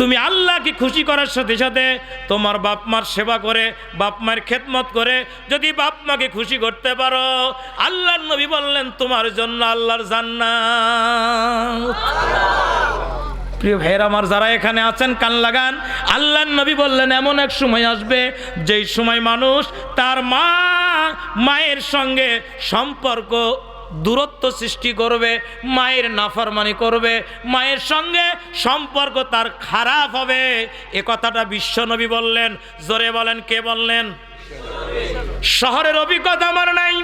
তুমি আল্লাহকে খুশি করার সাথে সাথে তোমার বাপ মার সেবা করে বাপ মায়ের খেদমত করে, যদি বাপ মাকে খুশি করতে পারো, আল্লাহর নবী বললেন, তোমার জন্য আল্লাহর জান্নাত। প্রিয় ভাইয়ের আমার যারা এখানে আছেন, কান লাগান, আল্লাহর নবী বললেন, এমন এক সময় আসবে, যেই সময় মানুষ তার মা, মায়ের সঙ্গে সম্পর্ক দূরত্ব সৃষ্টি করবে, মায়ের নাফরমানি করবে, মায়ের সঙ্গে সম্পর্ক তার খারাপ হবে। এ কথাটা বিশ্বনবী বললেন, জোরে বলেন, কে বললেন? শহরের অভিজ্ঞতা আমার নাই,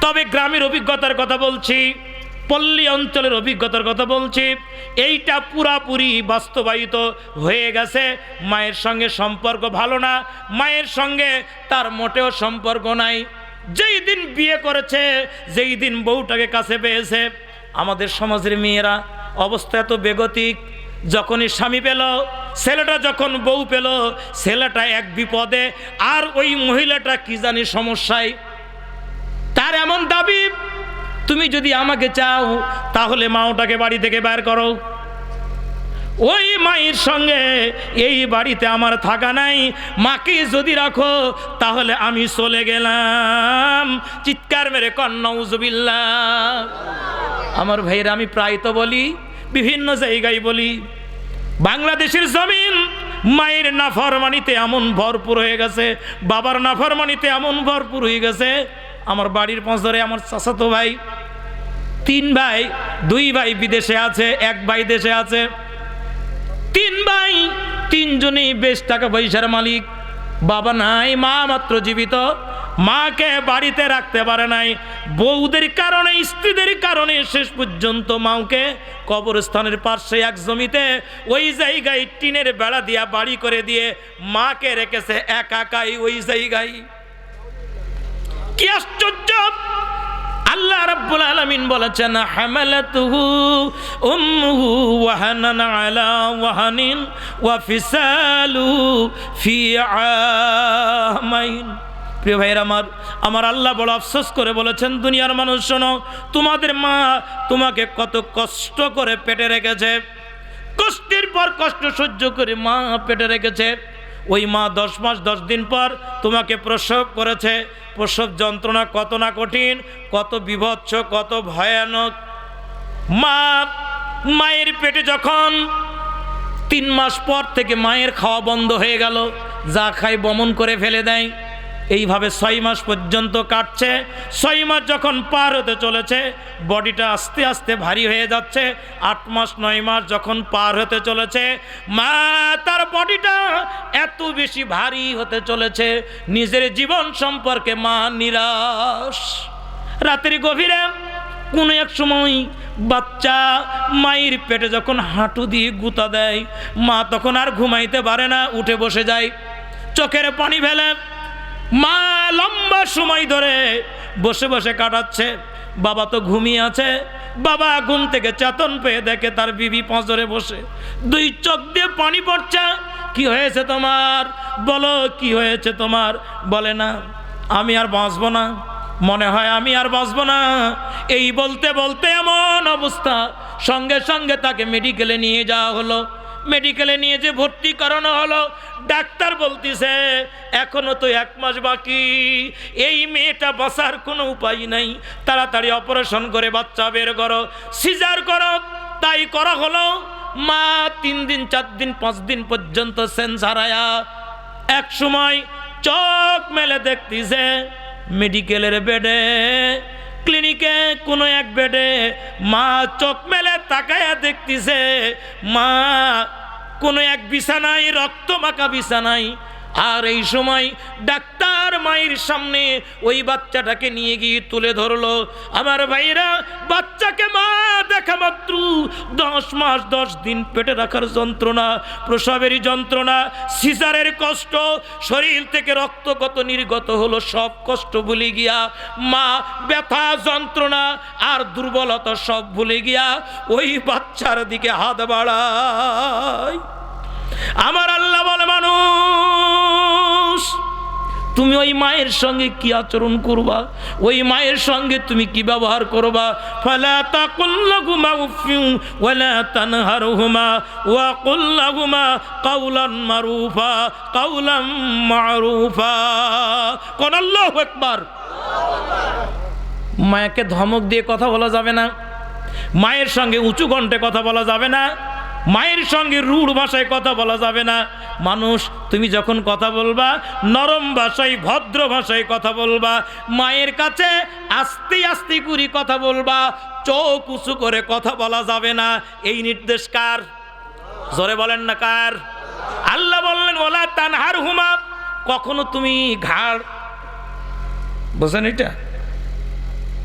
তবে গ্রামের অভিজ্ঞতার কথা বলছি, পল্লী অঞ্চলের অভিজ্ঞতার কথা বলছি। এইটা পুরাপুরি বাস্তবায়িত হয়ে গেছে, মায়ের সঙ্গে সম্পর্ক ভালো না, মায়ের সঙ্গে তার মোটেও সম্পর্ক নাই। যেই দিন বিয়ে করেছে, যেই দিন বউটাকে কাছে পেয়েছে, আমাদের সমাজের মেয়েরা অবস্থা এত বেগতিক। যখনই স্বামী পেল, ছেলেটা যখন বউ পেল, ছেলেটা এক বিপদে, আর ওই মহিলাটা কি জানি সমস্যায়। তার এমন দাবি, তুমি যদি আমাকে চাও, তাহলে মাওটাকে বাড়ি থেকে বের করো। ওই মায়ের সঙ্গে এই বাড়িতে আমার থাকা নাই। মাকে যদি রাখো, তাহলে আমি চলে গেলাম। চিৎকার মেরে কন্নৌজবিল্লা আমার ভাইয়ের, আমি প্রায় তো বলি, বিভিন্ন জায়গায় বলি, বাংলাদেশের জমিন মায়ের নাফরমানিতে এমন ভরপুর হয়ে গেছে, বাবার নাফরমানিতে এমন ভরপুর হয়ে গেছে। আমার বাড়ির পঁচরে আমার চাচাতো ভাই, তিন ভাই, দুই ভাই বিদেশে আছে, এক ভাই দেশে আছে। তিনজনই বেশ টাকা পয়সার মালিক। বাবা নাই, মা মাত্র জীবিত। মাকে বাড়িতে রাখতে পারে নাই। বউদের কারণে, স্ত্রীদের কারণে শেষ পর্যন্ত মাকে কবরস্থানের পাশে এক জমিতে ওই জায়গায় টিনের বেড়া দিয়া বাড়ি করে দিয়ে মাকে রেখেছে একাকাই ওই জায়গায়। কি আশ্চর্য! আল্লাহ রাব্বুল আলামিন বলেছেন, হামালাতুহু উম্মুহু ওয়াহানান আলা ওয়াহানিন ওয়া ফিসালু ফি আমাইন প্রিয় ভাইয়ের আমার আমার আল্লাহ বড় আফসোস করে বলেছেন, দুনিয়ার মানুষ শোনো, তোমাদের মা তোমাকে কত কষ্ট করে পেটে রেখেছে, কষ্টের পর কষ্ট সহ্য করে মা পেটে রেখেছে। ওই মা দশ মাস, দশ দিন পর তোমাকে প্রসব করেছে। প্রসব যন্ত্রণা কত না কঠিন, কত বিভৎস, কত ভয়ানক। মা, মায়ের পেটে যখন তিন মাস পর থেকে মায়ের খাওয়া বন্ধ হয়ে গেল, যা খাই বমন করে ফেলে দেয়। এইভাবে ছয় মাস পর্যন্ত কাটছে। ছয় মাস যখন পার হতে চলেছে, বডিটা আস্তে আস্তে ভারী হয়ে যাচ্ছে। আট মাস, নয় মাস যখন পার হতে চলেছে, মা, তার বডিটা এত বেশি ভারী হতে চলেছে। নিজের জীবন সম্পর্কে মা নিরাশ। রাত্রি গভীরে কোনো এক সময় বাচ্চা মায়ের পেটে যখন হাঁটু দিয়ে গুতা দেয়, মা তখন আর ঘুমাইতে পারে না, উঠে বসে যায়। চোখের পানি ফেলে মা লম্বা সময় ধরে বসে বসে কাটাচ্ছে। বাবা তো ঘুমিয়ে আছে। বাবা ঘুম থেকে চেতন পেয়ে দেখে তার বিবি পাঁচরে বসে। দুই চোখ দিয়ে পানি পড়ছে। কি হয়েছে তোমার? বলো, কি হয়েছে তোমার? বলে না। আমি আর বাঁচবো না। মনে হয় আমি আর বাঁচবো না। এই বলতে বলতে এমন অবস্থা। সঙ্গে সঙ্গে তাকে মেডিকেলে নিয়ে যাওয়া হলো। মেডিকেলে নিয়ে যে ভর্তি করানো হলো, ডাক্তার বলতিছে, এখনও তো এক মাস বাকি। এই মেয়েটা বাঁচার কোনো উপায় নাই। তাড়াতাড়ি অপারেশন করে বাচ্চা বের করো। সিজার করো। তাই করা হলো। মা তিন দিন, চার দিন, পাঁচ দিন পর্যন্ত সেন্স হারায়া এক সময় চোখ মেলে দেখতিছে, মেডিকেলের বেডে ক্লিনিকে কোনো এক বেডে মা চোখ মেলে তাকায়া দেখতেছে। মা কোনো এক বিছানায়, রক্ত মাখা বিছানায় আর এই সময় ডাক্তার মায়ের সামনে ওই বাচ্চাটাকে নিয়ে গিয়ে তুলে ধরলো। আমার ভাইরা বাচ্চাকে মা দেখা মাত্র দশ মাস, দশ দিন পেটে রাখার যন্ত্রণা, প্রসবের যন্ত্রণা, সিজারের কষ্ট, শরীর থেকে রক্ত কত নির্গত হলো সব কষ্ট ভুলে গিয়া, মা ব্যথা, যন্ত্রণা আর দুর্বলতা সব ভুলে গিয়া ওই বাচ্চার দিকে হাত বাড়ায়। আমার আল্লাহ বলে, মানুষ তুমি ওই মায়ের সঙ্গে কি আচরণ করবা? ওই মায়ের সঙ্গে তুমি কি ব্যবহার করবা? উফিউ ওয়া মারুফা মারুফা। মায়াকে ধমক দিয়ে কথা বলা যাবে না। মায়ের সঙ্গে উঁচু কণ্ঠে কথা বলা যাবে না। মায়ের সঙ্গে রূঢ় ভাষায় কথা বলা যাবে না। মানুষ, তুমি যখন কথা বলবা, নরম ভাষায়, ভদ্র ভাষায় কথা বলবা, মায়ের কাছে আস্তে আস্তে করে কথা বলবা, চোখ উঁচু করে কথা বলা যাবে না। এই নির্দেশ কার? জোরে বলেন না কার? আল্লাহ বললেন, ওলা তানহার হুমা কখনো তুমি ঘাড়, বোঝেন এটা?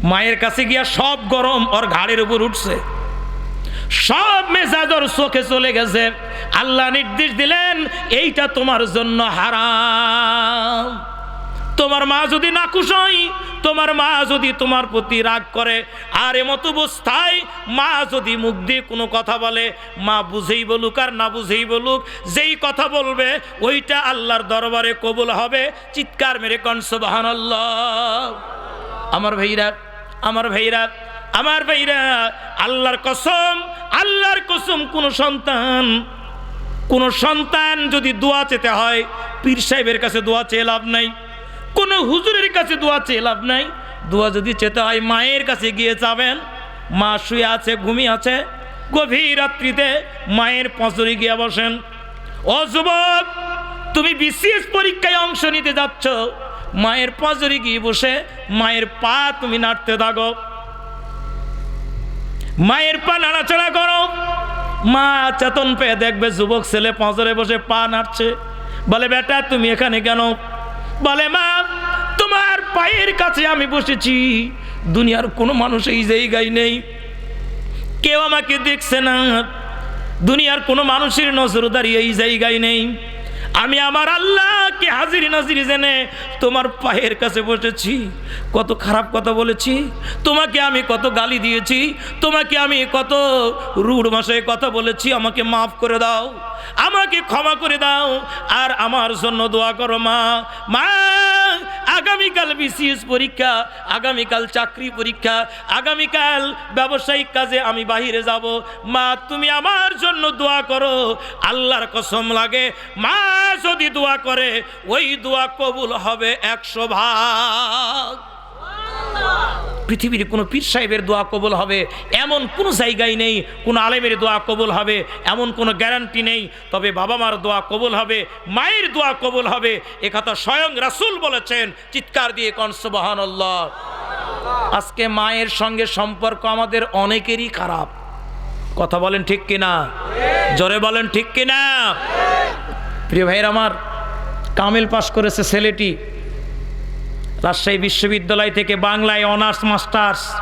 মায়ের কাছে গিয়া সব গরম ওর ঘাড়ের উপর উঠছে। সব মেজাজ ওর চোখে চলে গেছে। আল্লাহ নির্দেশ দিলেন, এইটা তোমার জন্য হারাম। তোমার মা যদি নাকুশ হয়, তোমার মা যদি তোমার প্রতি রাগ করে, আর এমত অবস্থায় মা যদি মুখ দিয়ে কোনো কথা বলে, মা বুঝেই বলুক আর না বুঝেই বলুক, যেই কথা বলবে, ওইটা আল্লাহর দরবারে কবুল হবে। চিৎকার মেরে কনসবাহান আমার ভাইরা আমার ভাইরা আমার ভাইরা, আল্লাহর কসম আল্লাহর কসম, কোন সন্তান কোন সন্তান যদি দোয়া চেতে হয়, পীর সাহেবের কাছে দোয়া চেয়ে লাভ নাই, কোন হুজুরের কাছে দোয়া চেয়ে লাভ নাই, দোয়া যদি চেতে হয়, মায়ের কাছে গিয়ে যাবেন, মা শুয়ে আছে, ঘুমিয়ে আছে, গভীর রাত্রিতে মায়ের পঁচরে গিয়ে বসেন, ও যুবক, তুমি বিশেষ পরীক্ষায় অংশ নিতে যাচ্ছ, মায়ের পজরে গিয়ে বসে, মায়ের পা তুমি নাড়তে থাকো মায়ের পা নাড়াচাড়া করো। মা চেতন পেয়ে দেখবে যুবক ছেলে পজরে বসে পা নাড়ছে। বলে, বেটা, তুমি এখানে কেন? বলে, মা, তোমার পায়ের কাছে আমি বসেছি। দুনিয়ার কোনো মানুষ এই জায়গায় নেই। কেউ আমাকে দেখছে না। দুনিয়ার কোনো মানুষের নজরদারি এই জায়গায় নেই। আমি আমার আল্লাহকে হাজির নাজির জেনে তোমার পায়ের কাছে বসেছি। কত খারাপ কথা বলেছি। তোমাকে আমি কত গালি দিয়েছি। তোমাকে আমি কত রুড় ভাষায় কথা বলেছি। আমাকে মাফ করে দাও। আমাকে ক্ষমা করে দাও। আর আমার জন্য দোয়া করো মা। মা আগামীকাল বিসিএস পরীক্ষা, আগামীকাল চাকরি পরীক্ষা, আগামীকাল ব্যবসায়িক কাজে আমি বাহিরে যাব। মা, তুমি আমার জন্য দোয়া করো, আল্লাহর কসম লাগে। মা যদি দোয়া করে, ওই দোয়া কবুল হবে একশো ভাগ। পৃথিবীর কোনো পীর সাহেবের দোয়া কবুল হবে, এমন কোনো জায়গায় নেই, কোনো আলেমের দোয়া কবুল হবে, এমন কোনো গ্যারান্টি নেই, তবে বাবা মার দোয়া কবুল হবে, মায়ের দোয়া কবুল হবে। এ কথা স্বয়ং রাসুল বলেছেন, চিৎকার দিয়ে কনসবাহান আজকে মায়ের সঙ্গে সম্পর্ক আমাদের অনেকেরই খারাপ। কথা বলেন ঠিক কিনা? জোরে বলেন ঠিক কিনা? প্রিয় ভাইয়ের আমার, কামিল পাশ করেছে ছেলেটি। রাজশাহী বিশ্ববিদ্যালয় থেকে বাংলায় অনার্স, মাস্টার্স,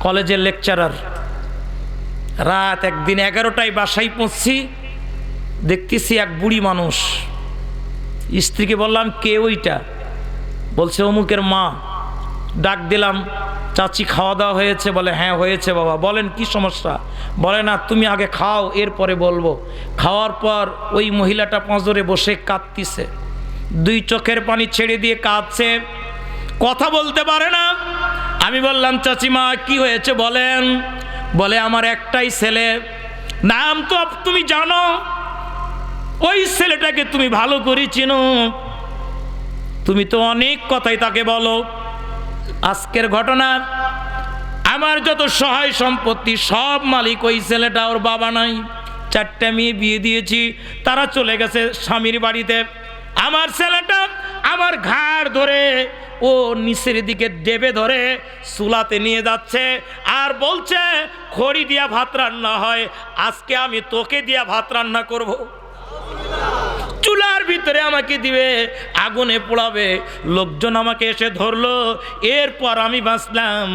কলেজের লেকচারার। রাত একদিন এগারোটায় বাসায় পৌঁছছি দেখতেছি এক বুড়ি মানুষ। স্ত্রীকে বললাম, কে ওইটা? বলছে, অমুকের মা। ডাক দিলাম, চাচি, খাওয়া দাওয়া হয়েছে? বলে হ্যাঁ হয়েছে বাবা। বলেন, কি সমস্যা? বলে, না, তুমি আগে খাও, এরপরে বলব। খাওয়ার পর ওই মহিলাটা পঁজরে বসে কাঁদতিছে। দুই চোখের পানি ছেড়ে দিয়ে কাঁদছে। কথা বলতে পারে না। আমি বললাম চাচিমা কি হয়েছে বলেন? বলে, আমার একটাই ছেলে। নাম তো তুমি জানো। ওই ছেলেটাকে তুমি ভালো করে চিনো। তুমি তো অনেক কথাই তাকে বলো। আজকের ঘটনা, আমার যত সহায় সম্পত্তি, সব মালিক ওই ছেলেটা, ওর বাবা নাই। চারটা মেয়ে বিয়ে দিয়েছি, তারা চলে গেছে স্বামীর বাড়িতে। আমার ছেলেটা আমার ঘাড় ধরে ও নিচের দিকে দেবে ধরে চুলাতে নিয়ে যাচ্ছে আর বলছে, খড়ি দিয়া ভাত রান্না হয়, আজকে আমি তোকে দিয়া ভাত রান্না করব। চুলার ভিতরে আমাকে দিবে, আগুনে পোড়াবে। লোকজন আমাকে এসে ধরলো, এরপর আমি বাঁচলাম।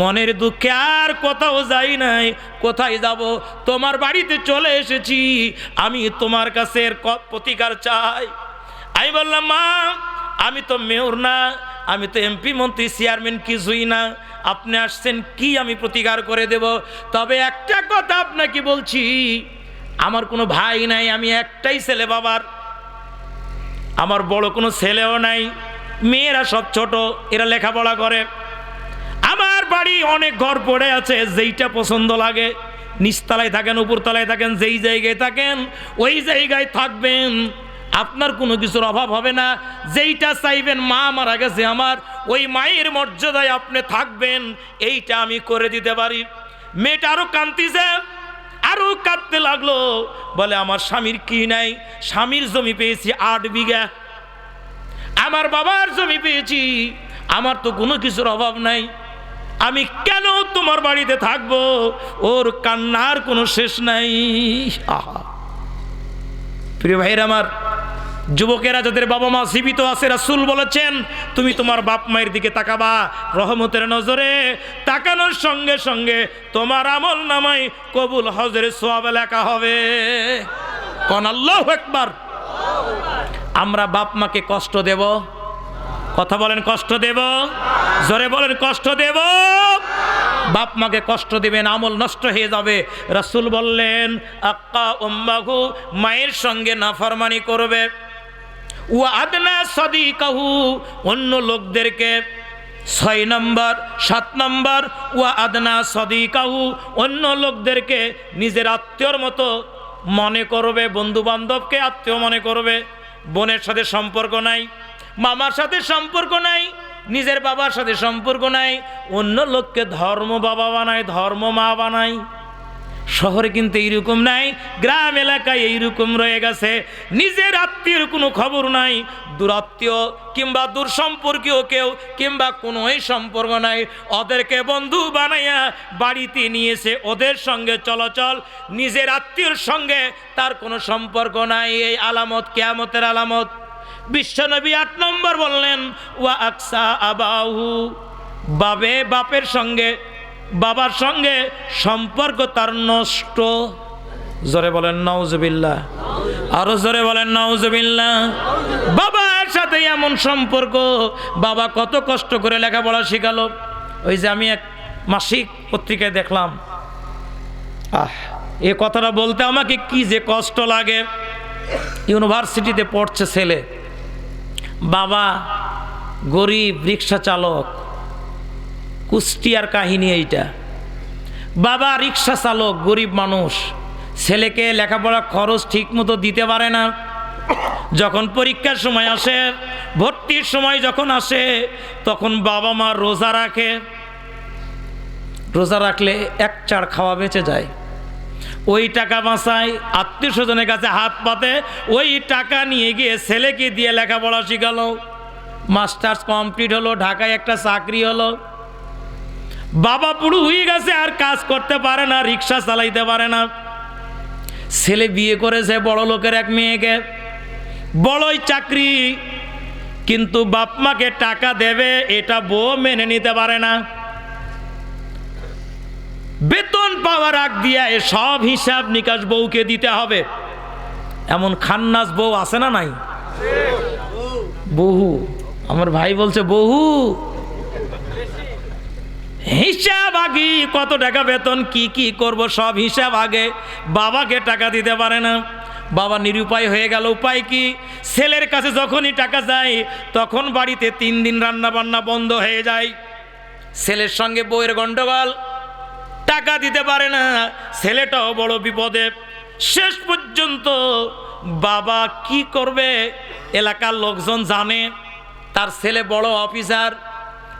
মনের দুঃখে আর কোথাও যাই নাই, কোথায় যাব? তোমার বাড়িতে চলে এসেছি, আমি তোমার কাছে প্রতিকার চাই। আমি বললাম, মা, আমি তো মেয়র না আমি তো এমপি মন্ত্রী, চেয়ারম্যান কিছুই না। আপনি আসছেন কি আমি প্রতিকার করে দেব? তবে একটা কথা আপনাকে বলছি, আমার কোনো ভাই নাই, আমি একটাই ছেলে বাবার। আমার বড় কোনো ছেলেও নাই, মেয়েরা সব ছোট, এরা লেখাপড়া করে। আমার বাড়ি অনেক ঘর পড়ে আছে, যেইটা পছন্দ লাগে। নিচতলায় থাকেন, উপরতলায় থাকেন, যেই জায়গায় থাকেন, ওই জায়গায় থাকবেন। আপনার কোনো কিছুর অভাব হবে না। যেইটা চাইবেন, মা মারা গেছে আমার, ওই মায়ের মর্যাদায় আপনি থাকবেন, এইটা আমি করে দিতে পারি। মেয়েটা আরও কান্তিছে আরও কাঁদতে লাগল, বলে, আমার স্বামীর কি নাই? স্বামীর জমি পেয়েছি আট বিঘা। আমার বাবার জমি পেয়েছি, আমার তো কোনো কিছুর অভাব নাই। আমি কেন তোমার বাড়িতে থাকব? ওর কান্নার কোনো শেষ নাই। আহা। প্রিয় ভাইয়ের আমার যুবকেরা যাদের বাবা মা জীবিত আছে, রাসুল বলেছেন, তুমি তোমার বাপ মায়ের দিকে তাকাবা, রহমতের নজরে তাকানোর সঙ্গে সঙ্গে তোমার আমল নামাই কবুল হজরে সোয়াব লেখা হবে। কন আল্লাহ একবার আমরা বাপ মাকে কষ্ট দেব। কথা বলেন, কষ্ট দেব? জোরে বলেন, কষ্ট দেব? বাপ মাকে কষ্ট দেবেন, আমল নষ্ট হয়ে যাবে। রাসূল বললেন, আক্কা উম্মাহু মায়ের সঙ্গে নাফরমানি করবে। ও আদনা সদি কাহু অন্য লোকদেরকে ছয় নম্বর, সাত নম্বর ও আদনা সদি কাহু অন্য লোকদেরকে নিজের আত্মীয়র মতো মনে করবে বন্ধু বান্ধবকে আত্মীয় মনে করবে, বোনের সাথে সম্পর্ক নাই, মামার সাথে সম্পর্ক নাই, নিজের বাবার সাথে সম্পর্ক নাই, অন্য লোককে ধর্ম বাবা বানায়, ধর্ম মা বানায়। শহরে কিন্তু এইরকম নাই, গ্রাম এলাকায় এইরকম রয়ে গেছে। নিজের আত্মীয়র কোনো খবর নাই, দূরাত্মীয় কিংবা দূর সম্পর্কীয় কেউ কিংবা কোনোই সম্পর্ক নাই। ওদেরকে বন্ধু বানাইয়া বাড়িতে নিয়েছে ওদের সঙ্গে চলাচল, নিজের আত্মীয়র সঙ্গে তার কোনো সম্পর্ক নাই। এই আলামত, কেয়ামতের আলামত। বিশ্বনবী আট নম্বর বললেন, ওয়া আকসা আবাহু। বাবে বাপের সঙ্গে বাবার সঙ্গে সম্পর্ক তার নষ্ট। জোরে বলেন নওজবিল্লা আরও জোরে বলেন নওজবিল্লা বাবার সাথে এমন সম্পর্ক, বাবা কত কষ্ট করে লেখাপড়া শেখালো। ওই যে আমি এক মাসিক পত্রিকায় দেখলাম। আহ, এ কথাটা বলতে আমাকে কি যে কষ্ট লাগে। ইউনিভার্সিটিতে পড়ছে ছেলে। বাবা গরিব রিক্সা চালক। কুষ্টিয়ার কাহিনী এইটা। বাবা রিক্সা চালক, গরিব মানুষ। ছেলেকে লেখাপড়া খরচ ঠিক মতো দিতে পারে না। যখন পরীক্ষার সময় আসে, ভর্তির সময় যখন আসে, তখন বাবা মা রোজা রাখে। রোজা রাখলে এক চার খাওয়া বেঁচে যায়। ওই টাকা বাঁচায় আত্মীয় স্বজনের কাছে হাত পাতে, ওই টাকা নিয়ে গিয়ে ছেলেকে দিয়ে লেখাপড়া শিখালো। মাস্টার্স কমপ্লিট হলো, ঢাকায় একটা চাকরি হলো। বাবা পুরু হয়ে গেছে, আর কাজ করতে পারে না, রিক্সা চালাইতে পারে না। ছেলে বিয়ে করেছে, বড় লোকের এক মেয়েকে। বড়ই চাকরি, কিন্তু বাপ মাকে টাকা দেবে, এটা বউ মেনে নিতে পারে না। বেতন পাওয়ার আগ দিয়া এ সব হিসাব নিকাশ বউকে দিতে হবে। এমন খান্নাস বউ আছে না নাই? বহু। আমার ভাই বলছে, বহু। হিসাব আগে কত টাকা বেতন, কি কি করব, সব হিসাব আগে বাবাকে টাকা দিতে পারে না। বাবা নিরুপায় হয়ে গেল, উপায় কি? ছেলের কাছে যখনই টাকা যায়, তখন বাড়িতে তিন দিন রান্না বান্না বন্ধ হয়ে যায়। ছেলের সঙ্গে বউয়ের গন্ডগোল। টাকা দিতে পারে না, ছেলেটাও বড় বিপদে। শেষ পর্যন্ত বাবা কি করবে, এলাকার লোকজন জানে। তার ছেলে বড় অফিসার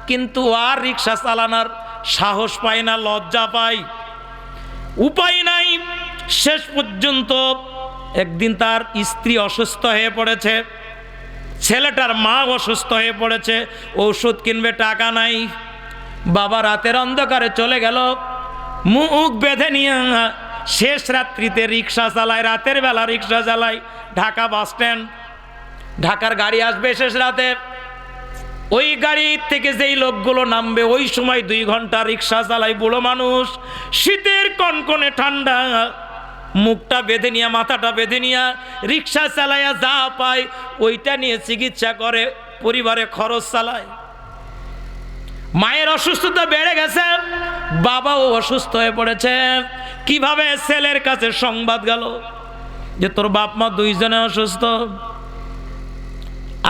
কিন্তু আর রিক্সা চালানোর সাহস পায় না, লজ্জা পায়। উপায় নাই, শেষ পর্যন্ত একদিন তার স্ত্রী অসুস্থ হয়ে পড়েছে, ছেলেটার মা অসুস্থ হয়ে পড়েছে, ঔষধ কিনবে, টাকা নাই। বাবা রাতের অন্ধকারে চলে গেল, মুখ বেঁধে নিয়ে শেষ রাত্রিতে রিক্সা চালায়, রাতের বেলা রিক্সা চালায়, ঢাকা বাস স্ট্যান্ড। ঢাকার গাড়ি আসবে শেষ রাতে। ওই গাড়ি থেকে যেই লোকগুলো নামবে, ওই সময় দুই ঘণ্টা রিক্সা চালায় বুড়ো মানুষ। শীতের কনকনে ঠান্ডা, মুখটা বেঁধে নিয়ে, মাথাটা বেঁধে নিয়ে রিক্সা চালাইয়া যা পায়, ওইটা নিয়ে চিকিৎসা করে, পরিবারে খরচ চালায়। মায়ের অসুস্থতা বেড়ে গেছে, বাবাও অসুস্থ হয়ে পড়েছে। কীভাবে ছেলের কাছে সংবাদ গেল যে তোর বাপ মা দুইজনে অসুস্থ?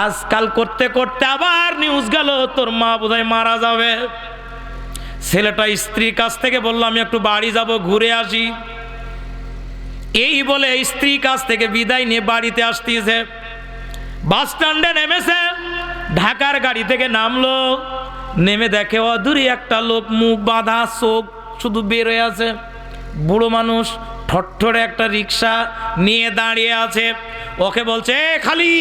আজকাল করতে করতে আবার নিউজ গেল, তোর মা বোধহয় মারা যাবে। ছেলেটা স্ত্রীর কাছ থেকে বলল, আমি একটু বাড়ি যাব, ঘুরে আসি। এই বলে স্ত্রীর কাছ থেকে বিদায় নিয়ে বাড়িতে আসতেছে বাস স্ট্যান্ডে নেমেছে, ঢাকার গাড়ি থেকে নামলো। নেমে দেখে অদূরে একটা লোক মুখ বাঁধা, চোখ শুধু বেরোয় আছে। বুড়ো মানুষ ঠট্টরে একটা রিক্সা নিয়ে দাঁড়িয়ে আছে। ওকে বলছে খালি!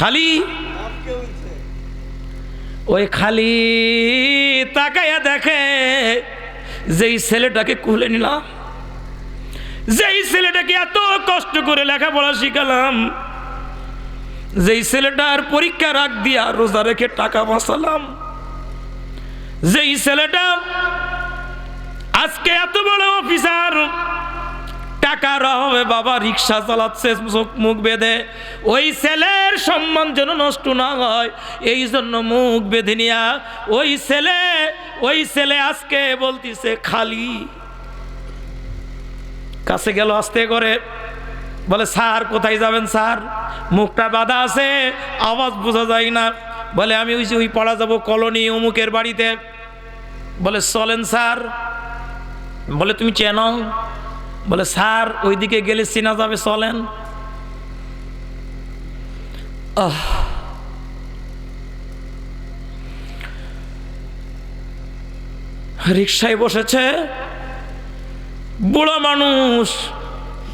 খালি? ওই খালি তাকাইয়া দেখে, যেই ছেলেটাকে কুলে নিলাম, যেই ছেলেটাকে এত কষ্ট করে লেখাপড়া শিখালাম, যেই ছেলেটার পরীক্ষা রাখ দিয়া রোজা রেখে টাকা বাঁচালাম, যেই ছেলেটা আজকে এত বড় অফিসার টাকার অভাবে বাবা, রিক্সা চালাচ্ছে, চোখ মুখ বেঁধে। ওই ছেলের সম্মান যেন নষ্ট না হয়, এই জন্য মুখ বেঁধে নিয়া ওই ছেলে ওই ছেলে আজকে বলতিছে, খালি। কাছে গেল আস্তে করে, বলে, স্যার, কোথায় যাবেন, স্যার? মুখটা বাঁধা আছে, আওয়াজ বোঝা যায় না। বলে, আমি ওই যে, ওই পড়া যাব কলোনি, অমুকের বাড়িতে। বলে, চলেন, স্যার। বলে, তুমি চেনো বলে, স্যার, ওইদিকে গেলে চেনা যাবে, চলেন। আহ। রিক্সায় বসেছে বুড়ো মানুষ।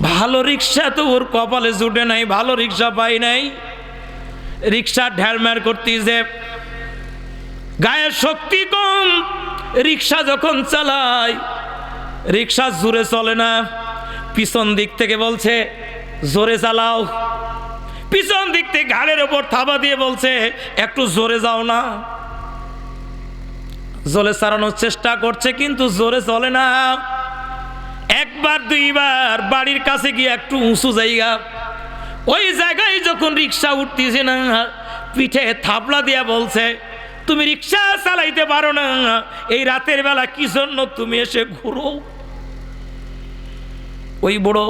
ভালো রিক্সা তো ওর কপালে জুটে নাই, ভালো রিক্সা পাই নাই। রিক্সা ঢ্যালম্যার করতেছে। গায়ের শক্তি কম রিক্সা যখন চালায় রিক্সা জুড়ে চলে না। পিছন দিক থেকে বলছে, জোরে চালাও। পিছন দিক থেকে ঘাড়ের ওপর থাবা দিয়ে বলছে, একটু জোরে যাও না। জোরে চালানোর চেষ্টা করছে, কিন্তু জোরে চলে না। একবার, দুইবার বাড়ির কাছে গিয়ে একটু উঁচু জায়গা। ওই জায়গায় যখন রিক্সা উঠতেছে না, পিঠে থাপলা দিয়া বলছে, তুমি রিক্সা চালাইতে পারো না। এই রাতের বেলা কি জন্য তুমি এসে ঘুরো? ওই বুড়ো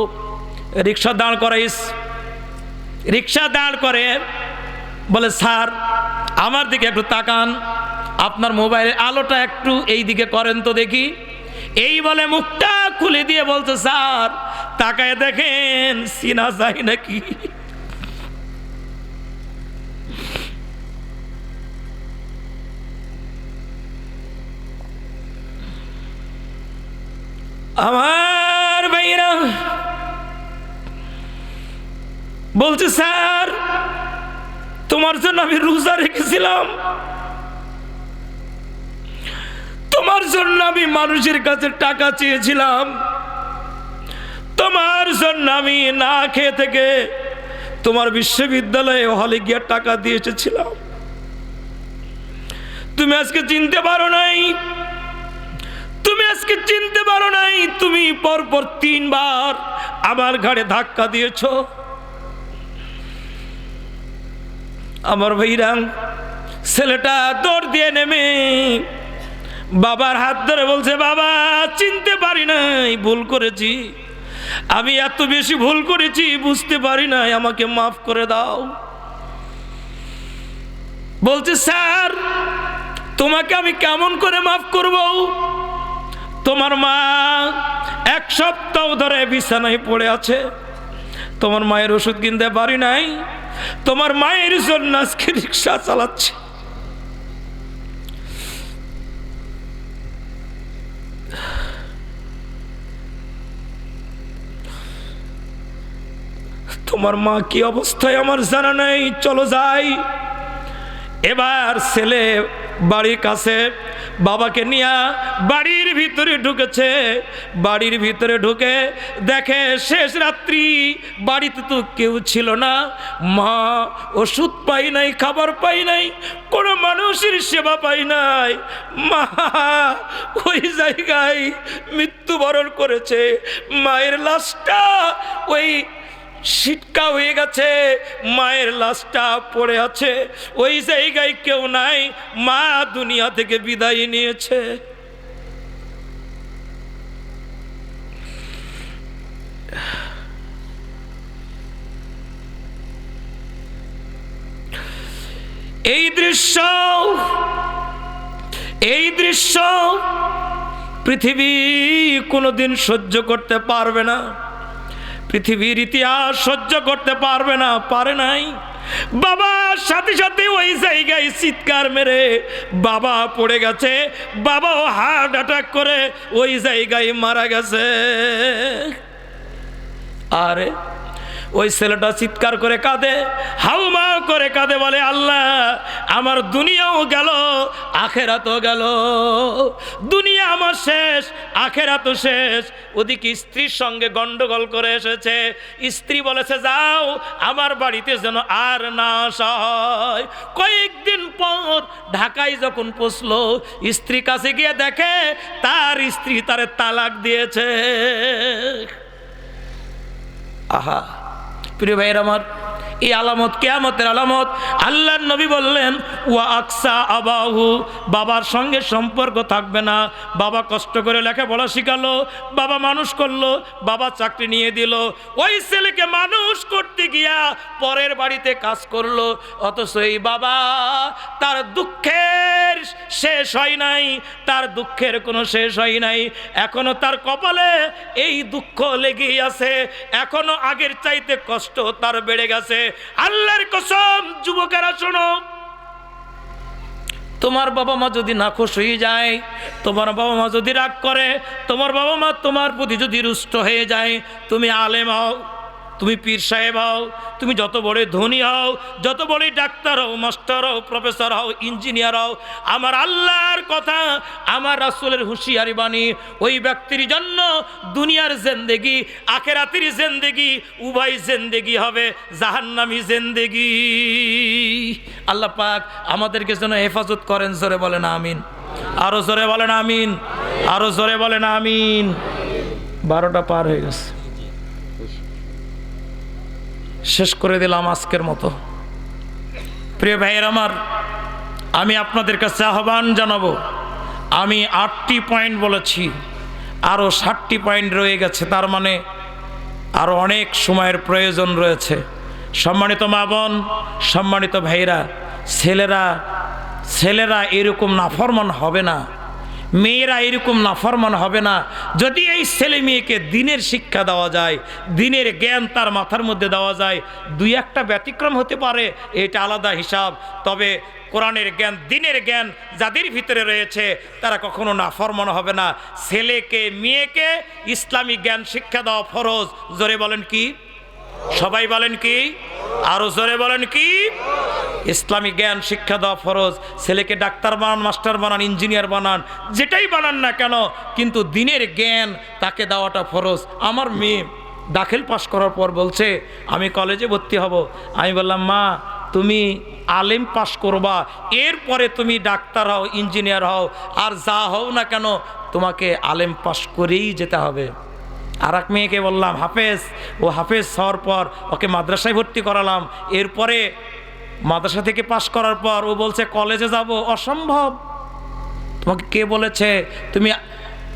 রিক্সা দাঁড় করাইস রিক্সা দাঁড় করে, বলে, স্যার, আমার দিকে একটু তাকান, আপনার মোবাইলের আলোটা একটু এই দিকে করেন তো দেখি। এই বলে মুখটা খুলে দিয়ে বলছে, স্যার, তাকায় দেখেন, সিনা যায় নাকি? আমার ভাইরা বলছে, স্যার, তোমার জন্য আমি রোজা রেখেছিলাম। তোমার জন্য আমি মানুষের কাছে টাকা চেয়েছিলাম। তোমার জন্য আমি না খেয়ে থেকে তোমার বিশ্ববিদ্যালয়ে হলে গিয়ে টাকা দিয়ে এসেছিলাম। তুমি আজকে চিনতে পারো নাই আজকে চিনতে পারো নাই, তুমি পরপর তিনবার আমার ঘাড়ে ধাক্কা দিয়েছ। আমার ভাইরাম ছেলেটা দৌড় দিয়ে নেমে বাবার হাত ধরে বলছে, বাবা, চিনতে পারি নাই, ভুল করেছি। আমি এত বেশি ভুল করেছি, বুঝতে পারি নাই, আমাকে মাফ করে দাও। বলছে, স্যার, তোমাকে আমি কেমন করে মাফ করব? তোমার মা এক সপ্তাহ ধরে বিছানায় পড়ে আছে। তোমার মায়ের ওষুধ কিনতে পারি নাই। তোমার মায়ের জন্য আজকে রিক্সা চালাচ্ছে। তোমার মা কি অবস্থায় আমার জানা নেই? চলো যাই। এবার ছেলে বাড়ির কাছে বাবাকে নিয়ে বাড়ির ভিতরে ঢুকেছে। বাড়ির ভিতরে ঢুকে দেখে শেষ রাত্রি বাড়িতে তো কেউ ছিল না। মা, ওষুধ পাই নাই, খাবার পাই নাই, কোনো মানুষের সেবা পাই নাই। মা, ওই জায়গায় মৃত্যুবরণ করেছে। মায়ের লাশটা ওই সিটকা হয়ে গেছে, মায়ের লাশটা পড়ে আছে। ওই জায়গায় কেউ নাই, মা দুনিয়া থেকে বিদায় নিয়েছে। এই দৃশ্য এই দৃশ্য পৃথিবী কোনোদিন সহ্য করতে পারবে না। পৃথিবীর ইতিহাস সহ্য করতে পারবে না, পারে নাই। বাবা, সাথে সাথে ওই জায়গায় চিৎকার মেরে বাবা পড়ে গেছে বাবাও হার্ট অ্যাটাক করে ওই জায়গায় মারা গেছে। আরে, ওই ছেলেটা চিৎকার করে কাঁদে হাউমা করে কাঁদে, বলে, আল্লাহ, আমার দুনিয়াও গেল, আখেরাতও গেল। দুনিয়া আমার শেষ, আখেরা তো শেষ। ওদিকে স্ত্রীর সঙ্গে গন্ডগোল করে এসেছে। স্ত্রী বলেছে, যাও, আমার বাড়িতে যেন আর না আসা হয় কয়েকদিন পর ঢাকায় যখন পৌঁছলো স্ত্রী কাছে গিয়ে দেখে, তার স্ত্রী তারে তালাক দিয়েছে। আহা, প্রিয় ভাইয়ের আমার এই আলামত, কেয়ামতের আলামত। আল্লাহর নবী বললেন, ওয়া আকসা আবাহু। বাবার সঙ্গে সম্পর্ক থাকবে না। বাবা কষ্ট করে লেখাপড়া শিখালো, বাবা মানুষ করল, বাবা চাকরি নিয়ে দিল। ওই ছেলেকে মানুষ করতে গিয়া পরের বাড়িতে কাজ করল। অথচ এই বাবা, তার দুঃখের শেষ হয় নাই, তার দুঃখের কোনো শেষ হয় নাই। এখনও তার কপালে এই দুঃখ লেগেই আছে। এখনও আগের চাইতে কষ্ট তার বেড়ে গেছে। আল্লাহর কসম, যুবকেরা শোনো, তোমার বাবা মা যদি নাখোশ হয়ে যায়, তোমার বাবা মা যদি রাগ করে, তোমার বাবা মা তোমার প্রতি যদি রুষ্ট হয়ে যায়, তুমি আলেম হও। তুমি পীর সাহেব হও, তুমি যত বড় ধনী হও, যত বড় ডাক্তার হও, মাস্টার হও, প্রফেসর হও, ইঞ্জিনিয়ার হও, আমার আল্লাহর কথা, আমার রাসুলের হুঁশিয়ারি বাণী, ওই ব্যক্তির জন্য দুনিয়ার জেন্দেগি, আখেরাতির জেন্দেগি, উভয় জেন্দেগি হবে, জাহান্নামি জেন্দেগি। আল্লাহ পাক আমাদেরকে যেন হেফাজত করেন, জোরে বলেন আমিন। আরও জোরে বলেন আমিন। আরও জোরে বলেন আমিন। বারোটা পার হয়ে গেছে। শেষ করে দিলাম আজকের মতো। প্রিয় ভাইয়ের আমার, আমি আপনাদের কাছে আহ্বান জানাব, আমি আটটি পয়েন্ট বলেছি আরও ষাটটি পয়েন্ট রয়ে গেছে, তার মানে আরও অনেক সময়ের প্রয়োজন রয়েছে। সম্মানিত মা বোন, সম্মানিত ভাইরা ছেলেরা ছেলেরা এরকম নাফরমান হবে না। মেয়েরা এরকম নাফরমান হবে না। যদি এই ছেলে মেয়েকে দিনের শিক্ষা দেওয়া যায়, দিনের জ্ঞান তার মাথার মধ্যে দেওয়া যায়, দুই একটা ব্যতিক্রম হতে পারে, এটা আলাদা হিসাব। তবে কোরআনের জ্ঞান, দিনের জ্ঞান যাদের ভিতরে রয়েছে, তারা কখনো নাফরমান হবে না। ছেলেকে, মেয়েকে ইসলামিক জ্ঞান শিক্ষা দেওয়া ফরজ। জোরে বলেন কি? সবাই বলেন কি? আরও জোরে বলেন কি? ইসলামী জ্ঞান, শিক্ষা দেওয়া ফরজ। ছেলেকে ডাক্তার বানান, মাস্টার বানান, ইঞ্জিনিয়ার বানান, যেটাই বানান না কেন, কিন্তু দিনের জ্ঞান, তাকে দেওয়াটা ফরজ। আমার মেয়ে দাখিল পাশ করার পর বলছে, আমি কলেজে ভর্তি হব। আমি বললাম, মা, তুমি আলেম পাশ করবা, এরপরে তুমি ডাক্তার হও, ইঞ্জিনিয়ার হও, আর যা হও না কেন, তোমাকে আলেম পাশ করেই যেতে হবে। আর এক মেয়েকে বললাম, হাফেজ। ও হাফেজ হওয়ার পর ওকে মাদ্রাসায় ভর্তি করালাম। এরপরে মাদ্রাসা থেকে পাশ করার পর ও বলছে, কলেজে যাব? অসম্ভব। তোমাকে কে বলেছে? তুমি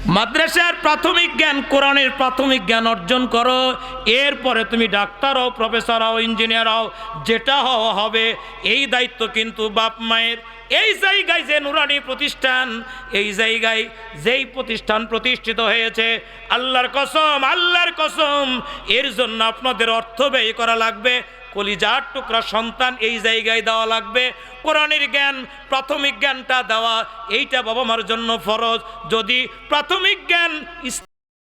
মাদ্রাসার প্রাথমিক জ্ঞান, কোরআনের প্রাথমিক জ্ঞান অর্জন করো। এরপরে তুমি ডাক্তার হও, প্রফেসর হও, ইঞ্জিনিয়ার হও, যেটা হওয়া হবে, এই দায়িত্ব কিন্তু বাপ মায়ের। এই জায়গায় যে নুরানি প্রতিষ্ঠান, এই জায়গায় যেই প্রতিষ্ঠান প্রতিষ্ঠিত হয়েছে, আল্লাহর কসম আল্লাহর কসম, এর জন্য আপনাদের অর্থ ব্যয় করা লাগবে। কলিজার টুকরা সন্তান এই জায়গায় দেওয়া লাগবে। কোরআনের জ্ঞান, প্রাথমিক জ্ঞানটা দেওয়া, এইটা বাবা মার জন্য ফরজ। যদি প্রাথমিক জ্ঞান